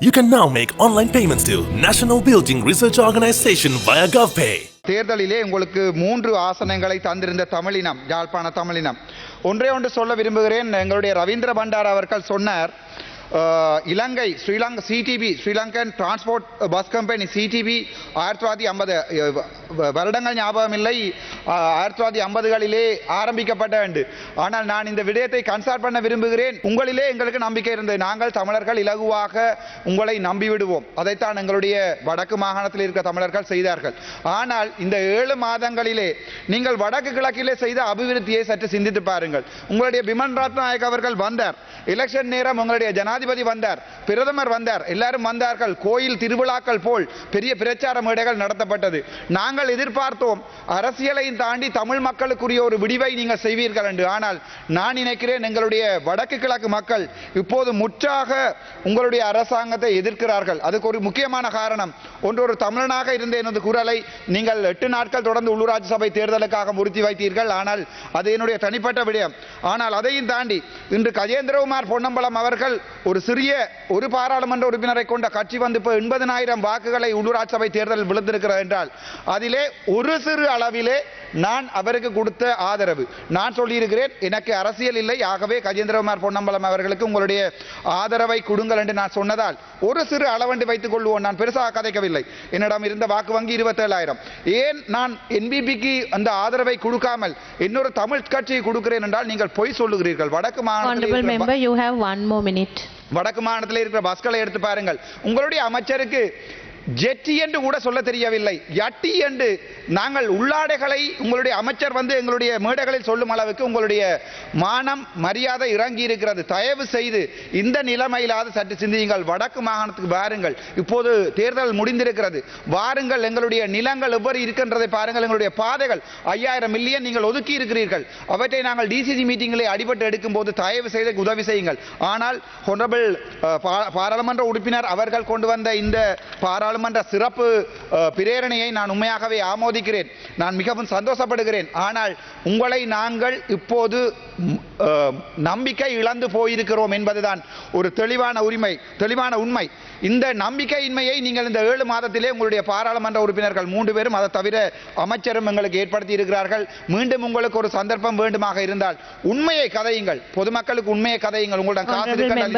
You can now make online payments to National Building Research Organization via GovPay. தேர்தலிலே உங்களுக்கு மூன்று ஆசனங்களை தந்திருந்த தமிழினம் யாழ்ப்பாண தமிழினம். ஒன்றே ஒன்று சொல்ல விரும்புகிறேன். எங்களுடைய ரவீந்திர பண்டார் அவர்கள் சொன்னார் Ilankai Sri Lanka CTB Sri Lankan transport bus company CTB ஆயிரத்தி தொள்ளாயிரத்தி ஐம்பது வருடங்கள் ஞாபகம் இல்லை ஆயிரத்தி தொள்ளாயிரத்தி ஐம்பதுகளிலே ஆரம்பிக்கப்பட்ட ஆண்டு ஆனால் நான் இந்த விடயத்தை கன்சல்ட் பண்ண விரும்புகிறேன். உங்களிலே எங்களுக்கு நம்பிக்கை இருந்தது. நாங்கள் தமிழர்கள் இலகுவாக உங்களை நம்பிவிடுவோம். அதைத்தான் எங்களுடைய வடக்கு மாகாணத்தில் இருக்க தமிழர்கள் செய்தார்கள். ஆனால் இந்த ஏழு மாதங்களிலே நீங்கள் வடக்கு கிழக்கிலே செய்த அபிவிருத்தியை சற்று சிந்தித்து பாருங்கள். உங்களுடைய பிமன் ரத்நாயக் அவர்கள் வந்தார். எலெக்ஷன் நேரம் உங்களுடைய ஜனாதிபதி வந்தார். பிரதமர் வந்தார். எல்லாரும் வந்தார்கள். கோயில் திருவிழாக்கள் போல் பெரிய பிரச்சார மேடைகள் நடத்தப்பட்டது. நாங்கள் எதிர்பார்த்தோம். தாண்டி தமிழ் மக்களுக்குரிய ஒரு விடிவை நீங்கள் செய்வீர்கள் என்று. ஆனால் நான் நினைக்கிறேன் எங்களுடைய வடக்கு கிழக்கு மக்கள் இப்போது முற்றாக உங்களுடைய அரசாங்கத்தை எதிர்க்கிறார்கள். அதுக்கு ஒரு முக்கியமான காரணம் ஒன்று ஒரு தமிழனாக இருந்த எனது குரலை நீங்கள் எட்டு நாட்கள் தொடர்ந்து உள்ளூராட்சி சபை தேர்தலுக்காக முறுத்தி வைத்தீர்கள். ஆனால் அது என்னுடைய தனிப்பட்ட விடயம். ஆனால் அதையும் தாண்டி இன்று கஜேந்திரகுமார் பொன்னம்பலம் அவர்கள் ஒரு சிறிய ஒரு பாராளுமன்ற உறுப்பினரை கொண்ட கட்சி வந்து இப்போ எண்பதனாயிரம் வாக்குகளை உள்ளூராட்சி சபை தேர்தலில் விழுந்திருக்கிறது என்றால் அதிலே ஒரு சிறு அளவிலே நான் அவருக்கு கொடுத்த ஆதரவு. நான் சொல்லியிருக்கிறேன் எனக்கு அரசியல் இல்லை ஆகவே கஜேந்திரகுமார் பொன்னம்பலம் அவர்களுக்கு உங்களுடைய ஆதரவை கொடுங்கள் என்று நான் சொன்னதால் ஒரு சிறு அளவண்டு வைத்துக் கொள்வோம். நான் பெருசாக கதைக்கவில்லை. என்னிடம் இருந்த வாக்கு வங்கி இருபத்தேழாயிரம். ஏன் நான் என்பிபிக்கு அந்த ஆதரவை கொடுக்காமல் இன்னொரு தமிழ் கட்சியை கொடுக்கிறேன் என்றால் நீங்கள் பொய் சொல்லுகிறீர்கள். வடக்கு மாநில. வடக்கு மாநிலத்தில் இருக்கிற பஸ்களை எடுத்து பாருங்கள். உங்களுடைய அமைச்சருக்கு ஜெட்டி என்று கூட சொல்ல தெரியவில்லை. யட்டி என்று நாங்கள் உள்ளாடைகளை உங்களுடைய அமைச்சர் வந்து எங்களுடைய மேடைகளில் சொல்லும் அளவுக்கு உங்களுடைய மானம் மரியாதை இறங்கி இருக்கிறது. தயவு செய்து இந்த நிலைமையிலாவது சற்று சிந்தியுங்கள். வடக்கு மாகாணத்துக்கு வாருங்கள். இப்போது தேர்தல் முடிந்திருக்கிறது. வாருங்கள். எங்களுடைய நிலங்கள் எவ்வாறு இருக்கின்றதை பாருங்கள். எங்களுடைய பாதைகள் ஐயாயிரம் மில்லியன் நீங்கள் ஒதுக்கி இருக்கிறீர்கள். அவற்றை நாங்கள் டிசிசி மீட்டிங்களை அடிபட்டு எடுக்கும் போது தயவு செய்து உதவி செய்யுங்கள். ஆனால் ஹொனரபிள் பாராளுமன்ற உறுப்பினர் அவர்கள் கொண்டு வந்த இந்த பாராளுமன்ற சிறப்பு அஹ், பிரேரணையை நான் உண்மையாகவே ஆமோதிக்கிறேன். நான் மிகவும் சந்தோஷப்படுகிறேன். ஆனால் உங்களை நாங்கள் இப்போது நம்பிக்கை இழந்து போயிருக்கிறோம் என்பதுதான் ஒரு தெளிவான உரிமை தெளிவான உண்மை. இந்த நம்பிக்கையின்மையை நீங்கள் இந்த ஏழு மாதத்திலே உங்களுடைய பாராளுமன்ற உறுப்பினர்கள் மூன்று பேரும் அதை தவிர அமைச்சரும் எங்களுக்கு ஏற்படுத்தி இருக்கிறார்கள். மீண்டும் உங்களுக்கு ஒரு சந்தர்ப்பம் வேண்டுமாக இருந்தால் உண்மையை கதையுங்கள். பொதுமக்களுக்கு உண்மையை கதையுங்கள். உங்களிடம் காசு இருக்கின்றால்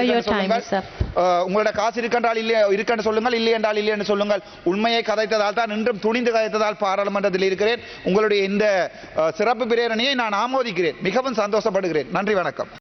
உங்களோட காசு இருக்கின்றால் இல்லை இருக்கன்னு சொல்லுங்கள் இல்லை என்றால் இல்லை என்று சொல்லுங்கள். உண்மையை கதைத்ததால் தான் இன்றும் துணிந்து கதைத்ததால் பாராளுமன்றத்தில் இருக்கிறேன். உங்களுடைய இந்த சிறப்பு பிரேரணையை நான் ஆமோதிக்கிறேன். மிகவும் சந்தோஷப்படுகிறேன். நன்றி வணக்கம்.